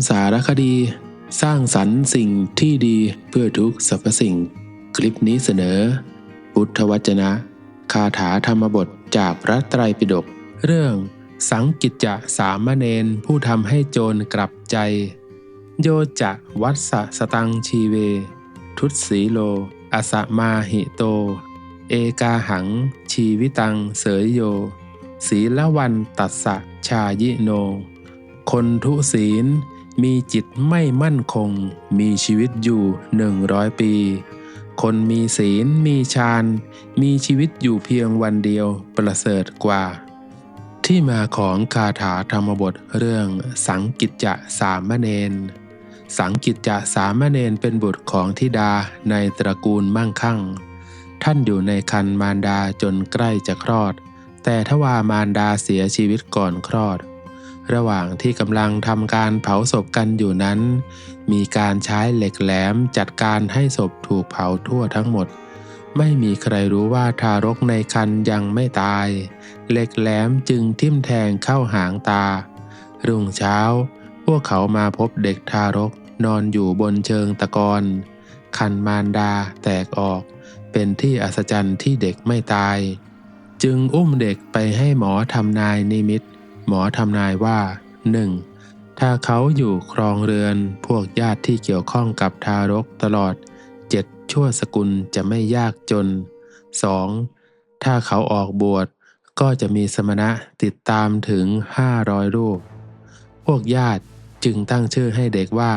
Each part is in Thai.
ำสารคดี สร้างสรรค์สิ่งที่ดีเพื่อทุกสรรพสิ่ง คลิปนี้เสนอ พุทธวจนะ คาถาธรรมบทจากพระไตรปิฎกเรื่องสังกิจจะสามเณรผู้ทำให้โจรกลับใจ โยจะวัสสะสตังชีเว ทุตสีโลอสมาหิโต เอกาหัง ชีวิตังเสยโย ศีละวันตัสสะชายิโน คนทุศีล มีจิตไม่มั่นคง มีชีวิตอยู่หนึ่งร้อยปี คนมีศีล มีฌาน มีชีวิตอยู่เพียงวันเดียวประเสริฐกว่า ที่มาของคาถาธรรมบทเรื่องสังกิจจะสามเณร สังกิจจะสามเณรเป็นบุตรของธิดาในตระกูลมั่งคั่ง ท่านอยู่ในคันมารดาจนใกล้จะคลอด แต่ทว่ามารดาเสียชีวิตก่อนคลอด ระหว่างที่กำลังทำการเผาศพกันอยู่นั้น มีการใช้เหล็กแหลมจัดการให้ศพถูกเผาทั่วทั้งหมด ไม่มีใครรู้ว่าทารกในคันยังไม่ตาย เหล็กแหลมจึงทิ่มแทงเข้าหางตา รุ่งเช้า พวกเขามาพบเด็กทารกนอนอยู่บนเชิงตะกอนคันมารดาแตกออก เป็นที่อัศจรรย์ที่เด็กไม่ตาย จึงอุ้มเด็กไปให้หมอทำนายนิมิต หมอทำนายว่า 1. ถ้าเขาอยู่ครองเรือนพวกญาติที่เกี่ยวข้องกับทารกตลอดเจ็ดชั่วสกุลจะไม่ยากจน 2. ถ้าเขาออกบวชก็จะมีสมณะติดตามถึง 500 รูป พวกญาติจึงตั้งชื่อให้เด็กว่า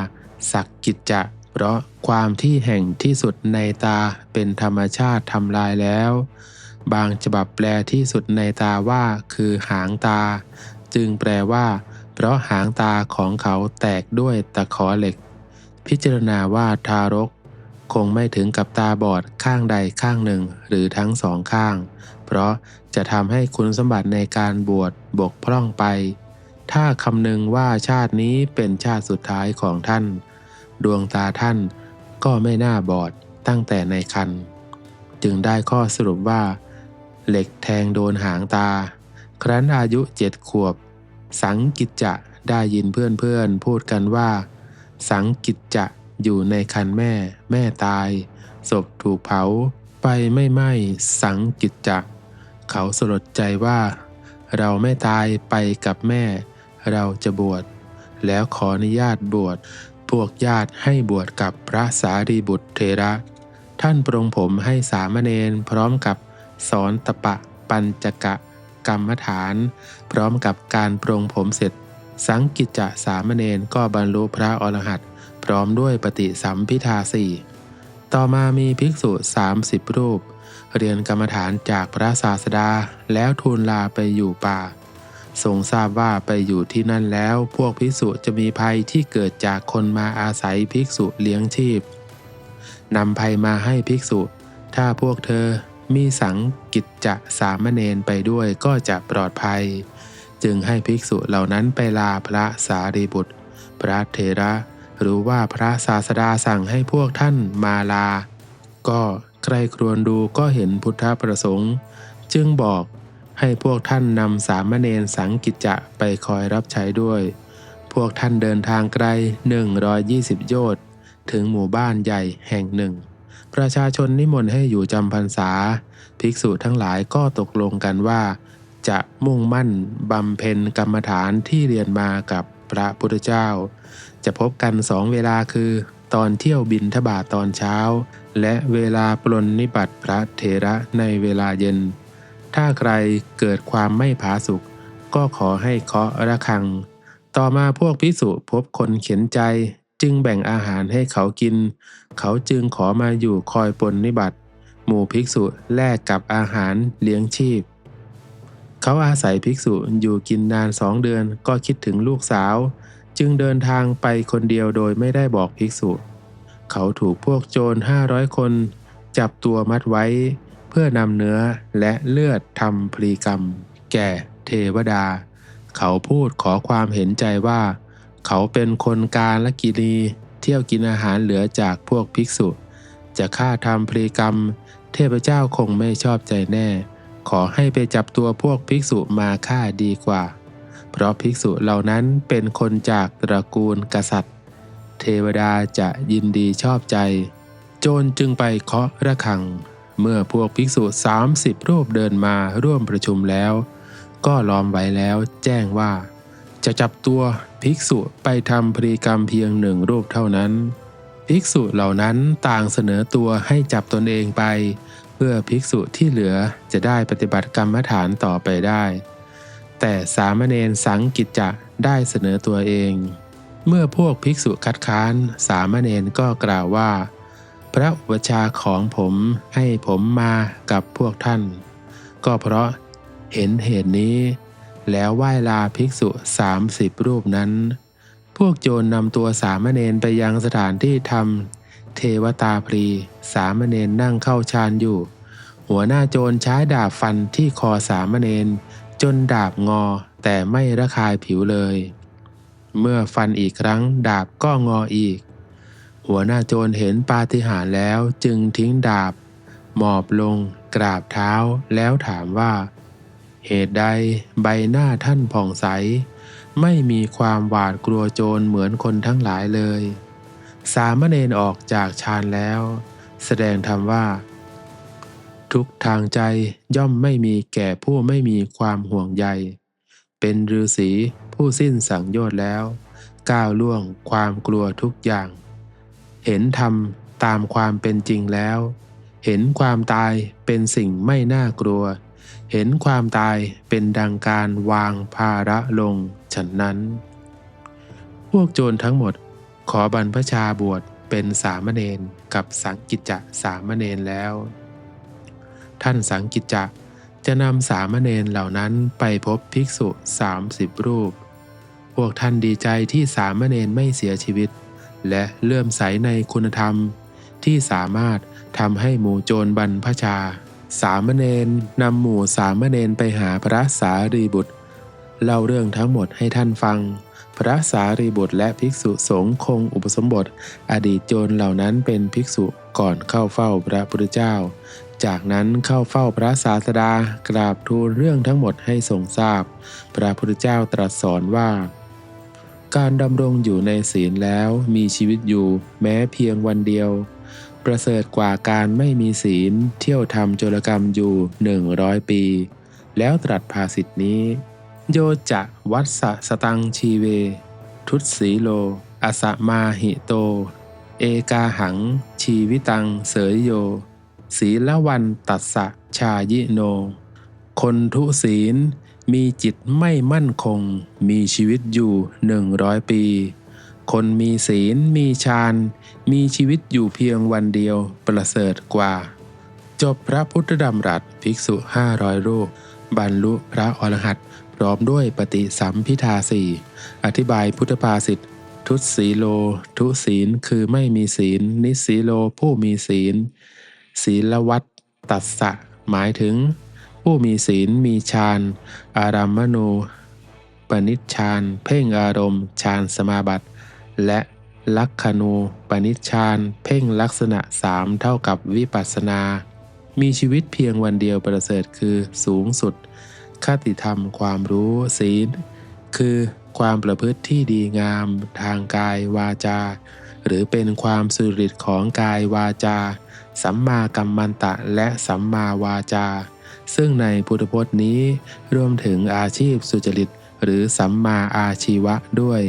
สักกิจจะ เพราะความที่แห่งที่สุดในตาเป็นธรรมชาติทำลายแล้ว บางฉบับแปลที่สุดในตาว่าคือหางตา จึงแปลว่า เพราะหางตาของเขาแตกด้วยตะขอเหล็ก พิจารณาว่าทารก คงไม่ถึงกับตาบอดข้างใดข้างหนึ่งหรือทั้งสองข้าง เพราะจะทำให้คุณสมบัติในการบวชบกพร่องไป ถ้าคำนึงว่าชาตินี้เป็นชาติสุดท้ายของท่าน ดวงตาท่านก็ไม่น่าบอดตั้งแต่ในคัน จึงได้ข้อสรุปว่า เหล็กแทงโดนหางตา ครั้นอายุเจ็ดขวบ สังกิจจะได้ยินเพื่อนๆพูดกันว่า สังกิจจะอยู่ในคันแม่ แม่ตาย ศพถูกเผาไปไม่ไหม้สังกิจจะเขาสลดใจว่า เราไม่ตายไปกับแม่ เราจะบวชแล้วขออนุญาตบวชพวกญาติให้บวชกับพระสารีบุตรเทระ ท่านปรงผมให้สามเณรพร้อมกับสอนตะปะปัญจกะ กรรมฐาน พร้อมกับการปรงผมเสร็จ สังกิจจะสามเณรก็บรรลุพระอรหันต์พร้อมด้วยปฏิสัมพิทาสี่ต่อมามีภิกษุ 30 รูป เรียนกรรมฐานจากพระศาสดาแล้วทูลลาไปอยู่ป่า ทรงทราบว่าไปอยู่ที่นั่นแล้วพวกภิกษุจะมีภัยที่เกิดจากคนมาอาศัยภิกษุเลี้ยงชีพนำภัยมาให้ภิกษุ ถ้าพวกเธอ มีสังกิจจะสามเณรไปด้วยก็จะปลอดภัย จึงให้ภิกษุเหล่านั้นไปลาพระสารีบุตร พระเทระรู้ว่าพระศาสดาสั่งให้พวกท่านมาลา ก็ใครครวญดูก็เห็นพุทธประสงค์ จึงบอกให้พวกท่านนำสามเณรสังกิจจะไปคอยรับใช้ด้วย พวกท่านเดินทางไกล 120 โยชน์ถึงหมู่บ้านใหญ่แห่งหนึ่ง ประชาชนนิมนต์ให้อยู่จำพรรษา ภิกษุทั้งหลายก็ตกลงกันว่า จะมุ่งมั่นบำเพ็ญกรรมฐานที่เรียนมากับพระพุทธเจ้า จะพบกันสองเวลาคือ ตอนเที่ยวบินทบาทตอนเช้า และเวลาปลนนิบัติพระเถระในเวลาเย็น ถ้าใครเกิดความไม่ผาสุกก็ขอให้เคาะระฆัง ต่อมาพวกพิสุพบคนเข็นใจ จึงแบ่งอาหารให้เขากิน เขาจึงขอมาอยู่คอยปนนิบัติ หมู่ภิกษุแลกกับอาหารเลี้ยงชีพ เขาอาศัยภิกษุอยู่กินนานสองเดือนก็คิดถึงลูกสาว จึงเดินทางไปคนเดียวโดยไม่ได้บอกภิกษุ เขาถูกพวกโจรห้าร้อยคน จับตัวมัดไว้ เพื่อนำเนื้อและเลือดทำพลีกรรม แก่เทวดา เขาพูดขอความเห็นใจว่า เขาเป็นคนกาลกินีเที่ยวกินอาหารเหลือจากพวกภิกษุ จะฆ่าทำพลีกรรม เทพเจ้าคงไม่ชอบใจแน่ ขอให้ไปจับตัวพวกภิกษุมาฆ่าดีกว่า เพราะภิกษุเหล่านั้นเป็นคนจากตระกูลกษัตริย์ เทวดาจะยินดีชอบใจ โจรจึงไปเคาะระฆัง เมื่อพวกภิกษุ 30 รูปเดินมาร่วมประชุมแล้ว ก็ล้อมไว้แล้วแจ้งว่า จะจับตัวภิกษุไปทำพฤติกรรมเพียงหนึ่งรูปเท่านั้น ภิกษุเหล่านั้นต่างเสนอตัวให้จับตนเองไป เพื่อภิกษุที่เหลือจะได้ปฏิบัติกรรมฐานต่อไปได้ แต่สามเณรสังกิจจะได้เสนอตัวเอง เมื่อพวกภิกษุคัดค้าน สามเณรก็กล่าวว่า พระอุปชาของผมให้ผมมากับพวกท่าน ก็เพราะเห็นเหตุนี้ แล้วไหว้ลาภิกษุ30รูปนั้น พวกโจรนำตัวสามเณรไปยังสถานที่ทำเทวตาพรี สามเณรนั่งเข้าฌานอยู่ หัวหน้าโจรใช้ดาบฟันที่คอสามเณรจนดาบงอแต่ไม่ระคายผิวเลย เมื่อฟันอีกครั้งดาบก็งออีก หัวหน้าโจรเห็นปาฏิหาริย์แล้วจึงทิ้งดาบ หมอบลง กราบเท้าแล้วถามว่า เหตุใดใบหน้าท่านผ่องใส ไม่มีความหวาดกลัวโจรเหมือนคนทั้งหลายเลย สามเณรออกจากฌานแล้ว แสดงธรรมว่า ทุกทางใจย่อมไม่มีแก่ผู้ไม่มีความห่วงใย เป็นฤาษีผู้สิ้นสังโยชน์แล้ว ก้าวล่วงความกลัวทุกอย่าง เห็นธรรมตามความเป็นจริงแล้ว เห็นความตายเป็นสิ่งไม่น่ากลัว เห็นความตายเป็นดังการวางภาระลงฉะนั้น พวกโจรทั้งหมดขอบรรพชาบวชเป็นสามเณรกับสังกิจจะสามเณรแล้ว ท่านสังกิจจะจะนำสามเณรเหล่านั้นไปพบภิกษุ 30 รูป พวกท่านดีใจที่สามเณรไม่เสียชีวิต และเลื่อมใสในคุณธรรมที่สามารถทำให้หมู่โจรบรรพชา สามเณรนำหมู่สามเณรไปหาพระสารีบุตร เล่าเรื่องทั้งหมดให้ท่านฟัง พระสารีบุตรและภิกษุสงฆ์คงอุปสมบท อดีตโจรเหล่านั้นเป็นภิกษุก่อนเข้าเฝ้าพระพุทธเจ้า จากนั้นเข้าเฝ้าพระศาสดากราบทูลเรื่องทั้งหมดให้ทรงทราบ พระพุทธเจ้าตรัสสอนว่า การดำรงอยู่ในศีลแล้วมีชีวิตอยู่แม้เพียงวันเดียว ประเสริฐกว่าการไม่มีศีลเที่ยวทำโจรกรรมอยู่หนึ่งร้อยปี แล้วตรัสภาสิทธินี้ โยจะวัสสตังชีเว ทุตสีโลอสมาหิโต เอกาหัง ชีวิตังเสยโย ศีลวันตัสสะชายิโน คนทุศีลมีจิตไม่มั่นคง มีชีวิตอยู่หนึ่งร้อยปี คนมีศีล มีฌาน มีชีวิตอยู่เพียงวันเดียวประเสริฐกว่า จบพระพุทธดำรัสภิกษุห้าร้อยรูป บรรลุพระอรหันต์พร้อมด้วยปฏิสัมพิทาสี่อธิบายพุทธภาษิตทุศีโล ทุศีลคือไม่มีศีล นิสีโลผู้มีศีล ศีลวัตตัสสะ หมายถึง ผู้มีศีลมีฌานอารัมมณูปนิชฌาน เพ่งอารมณ์ฌานสมาบัติ และลักขณูปนิชฌานเพ่งลักษณะสามเท่ากับวิปัสสนา มีชีวิตเพียงวันเดียวประเสริฐคือสูงสุด คติธรรมความรู้ศีล คือความประพฤติที่ดีงามทางกายวาจา หรือเป็นความสุริตของกายวาจา สัมมากัมมันตะและสัมมาวาจา ซึ่งในพุทธพจน์นี้รวมถึงอาชีพสุจริตหรือสัมมาอาชีวะด้วย